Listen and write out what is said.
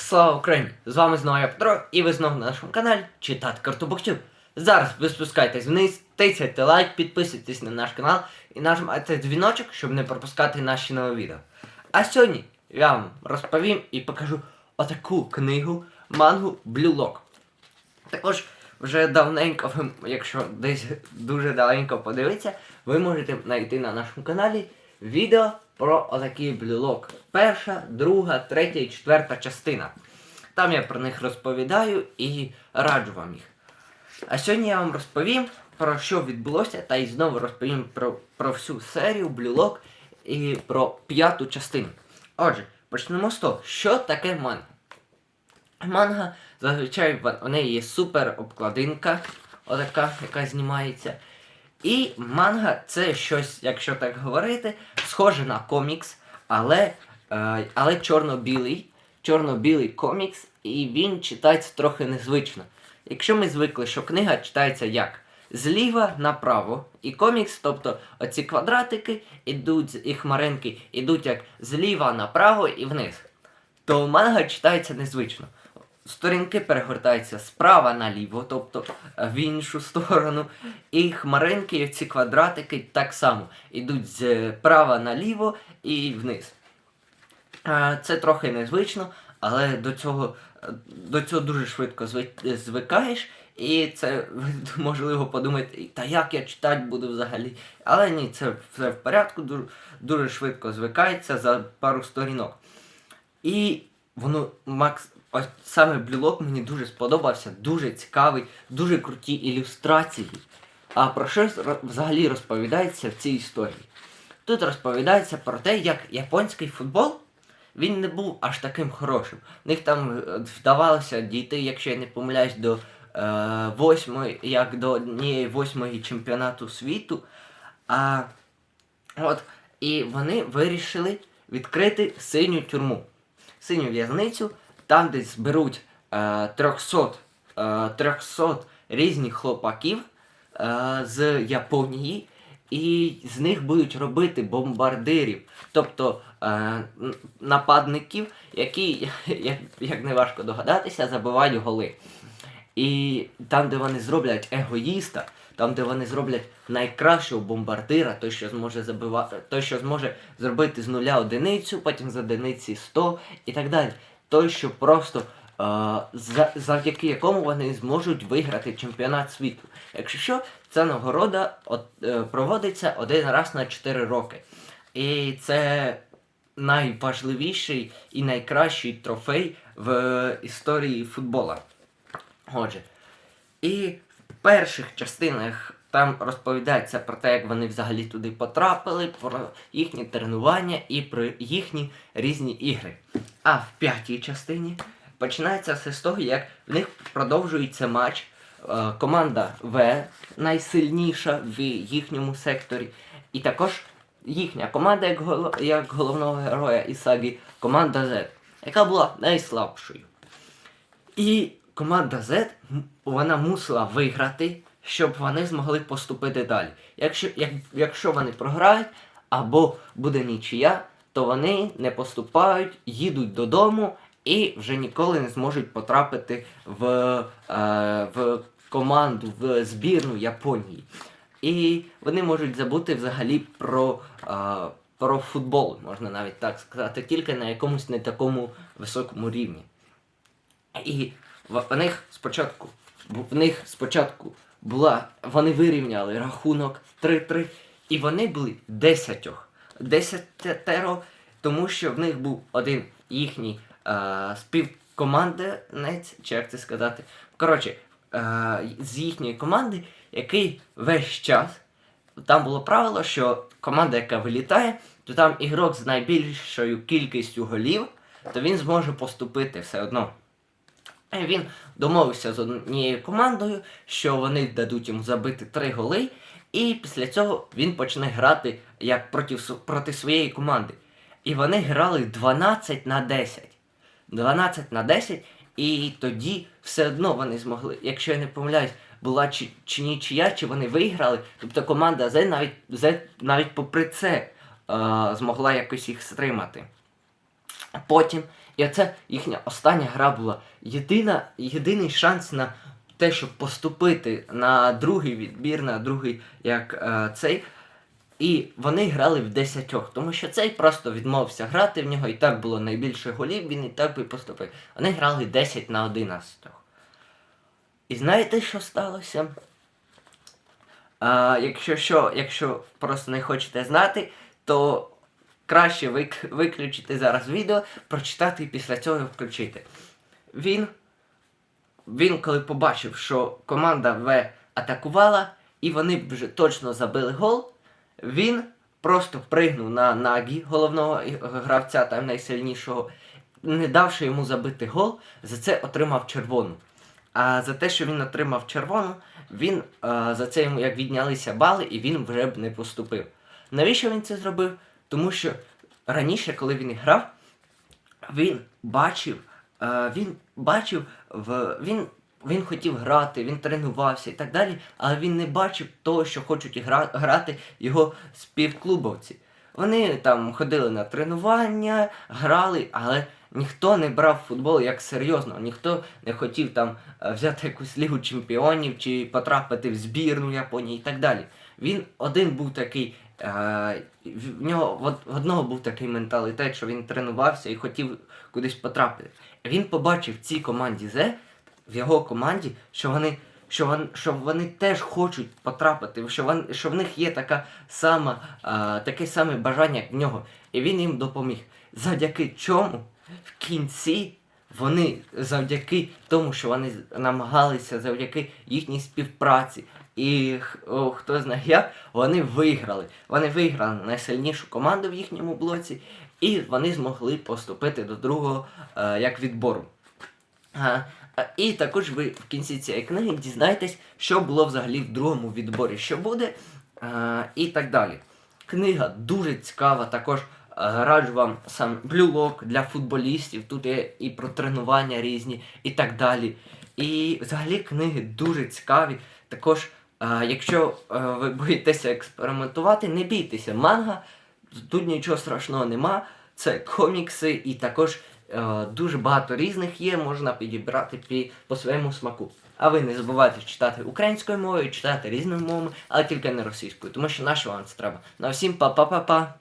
Слава Україні! З вами знову я Петро, і ви знову на нашому каналі Читати карту Бухтюб. Зараз ви спускайтесь вниз, тицяйте лайк, підписуйтесь на наш канал і нажимайте дзвіночок, щоб не пропускати наші нові відео. А сьогодні я вам розповім і покажу отаку книгу мангу Blue Lock. Також вже давненько, якщо десь дуже даленько подивитися, ви можете знайти на нашому каналі відео про отакий блюлок. Перша, друга, третя і четверта частина. Там я про них розповідаю і раджу вам їх. А сьогодні я вам розповім про що відбулося, та й знову розповім про, про всю серію блюлок і про п'яту частину. Отже, почнемо з того, що таке манга. Манга зазвичай в- неї є супер обкладинка, отака, яка знімається. І манга це щось, якщо так говорити, схоже на комікс, але, е, але чорно-білий. Чорно-білий комікс, і він читається трохи незвично. Якщо ми звикли, що книга читається як зліва направо, і комікс, тобто оці квадратики ідуть і хмаринки ідуть як зліва направо і вниз, то манга читається незвично. Сторінки перегортаються справа наліво, тобто е, в іншу сторону. І хмаринки, і ці квадратики так само йдуть з права наліво і вниз. Е, Це трохи незвично, але до цього, е, до цього дуже швидко звикаєш. І це можливо подумаєте, та як я читати буду взагалі. Але ні, це все в порядку, дуже, дуже швидко звикається за пару сторінок. І воно Макс, ось саме блюлок мені дуже сподобався, дуже цікавий, дуже круті ілюстрації. А про що взагалі розповідається в цій історії? Тут розповідається про те, як японський футбол він не був аж таким хорошим. В них там е, вдавалося дійти, якщо я не помиляюсь, до е, восьмої, як до однієї восьмої чемпіонату світу. А от і вони вирішили відкрити синю тюрму, синю в'язницю, там, де зберуть е, 300, е, 300 різних хлопаків е, з Японії, і з них будуть робити бомбардирів, тобто е, нападників, які, як, як не важко догадатися, забивають голи. І там, де вони зроблять егоїста, там, де вони зроблять найкращого бомбардира, той, що зможе забивати, той, що зможе зробити з нуля одиницю, потім з одиниці 100 і так далі. Той, що просто е, завдяки якому вони зможуть виграти чемпіонат світу. Якщо що, ця нагорода е, проводиться один раз на 4 роки. І це найважливіший і найкращий трофей в історії футбола. Отже, і в перших частинах там розповідається про те, як вони взагалі туди потрапили, про їхні тренування і про їхні різні ігри. А в п'ятій частині починається все з того, як в них продовжується матч. Е, Команда В найсильніша в їхньому секторі. І також їхня команда, як, голо- як головного героя Ісагі, команда Z, яка була найслабшою. І команда Z вона мусила виграти, щоб вони змогли поступити далі. Якщо, як, якщо вони програють або буде нічия, то вони не поступають, їдуть додому і вже ніколи не зможуть потрапити в, е, в команду, в збірну Японії. І вони можуть забути взагалі про, е, про футбол, можна навіть так сказати, тільки на якомусь не такому високому рівні. І в, них спочатку в них спочатку була. Вони вирівняли рахунок 3-3, і вони були десятьох. Десятеро, тому що в них був один їхній е, співкомандець, чи як це сказати. Коротше, е, з їхньої команди, який весь час там було правило, що команда, яка вилітає, то там ігрок з найбільшою кількістю голів, то він зможе поступити все одно. І він домовився з однією командою, що вони дадуть йому забити три голи, і після цього він почне грати як проти, проти своєї команди. І вони грали 12 на 10. 12 на 10, і тоді все одно вони змогли, якщо я не помиляюсь, була чи, чи нічия, чи вони виграли. Тобто команда Z навіть, Z навіть попри це е, змогла якось їх стримати. Потім І це їхня остання гра була. Єдина, єдиний шанс на те, щоб поступити на другий відбір, на другий як е, цей. І вони грали в десятьох, тому що цей просто відмовився грати в нього, і так було найбільше голів, він і так би поступив. Вони грали 10 на 11. І знаєте, що сталося? А, якщо що, якщо просто не хочете знати, то краще вик, виключити зараз відео, прочитати і після цього включити. Він, він коли побачив, що команда В атакувала, і вони вже точно забили гол, він просто пригнув на Нагі, головного гравця, там найсильнішого, не давши йому забити гол, за це отримав червону. А за те, що він отримав червону, він е, за це йому як віднялися бали, і він вже б не поступив. Навіщо він це зробив? Тому що раніше, коли він грав, він бачив, е, він бачив він. Він хотів грати, він тренувався і так далі, але він не бачив того, що хочуть гра, грати його співклубовці. Вони там ходили на тренування, грали, але ніхто не брав футбол як серйозно, ніхто не хотів там е, взяти якусь лігу чемпіонів чи потрапити в збірну Японії і так далі. Він один був такий, в нього в одного був такий менталітет, що він тренувався і хотів кудись потрапити. Він побачив в цій команді Зе, в його команді, що вони. Що вони, що вони теж хочуть потрапити, що, вон, що в них є така сама, а, таке саме бажання, як в нього. І він їм допоміг. Завдяки чому в кінці вони завдяки тому, що вони намагалися, завдяки їхній співпраці. І о, хто знає як, вони виграли. Вони виграли найсильнішу команду в їхньому блоці, і вони змогли поступити до другого е, як відбору. А, а, і також ви в кінці цієї книги дізнаєтесь, що було взагалі в другому відборі, що буде, а, і так далі. Книга дуже цікава, також раджу вам сам блюлок для футболістів, тут є і про тренування різні, і так далі. І взагалі книги дуже цікаві. Також, якщо ви боїтеся експериментувати, не бійтеся, манга, тут нічого страшного нема. Це комікси і також е, дуже багато різних є, можна підібрати пі, по своєму смаку. А ви не забувайте читати українською мовою, читати різними мовами, але тільки не російською, тому що нащо вам це треба. На всім па-па-па-па!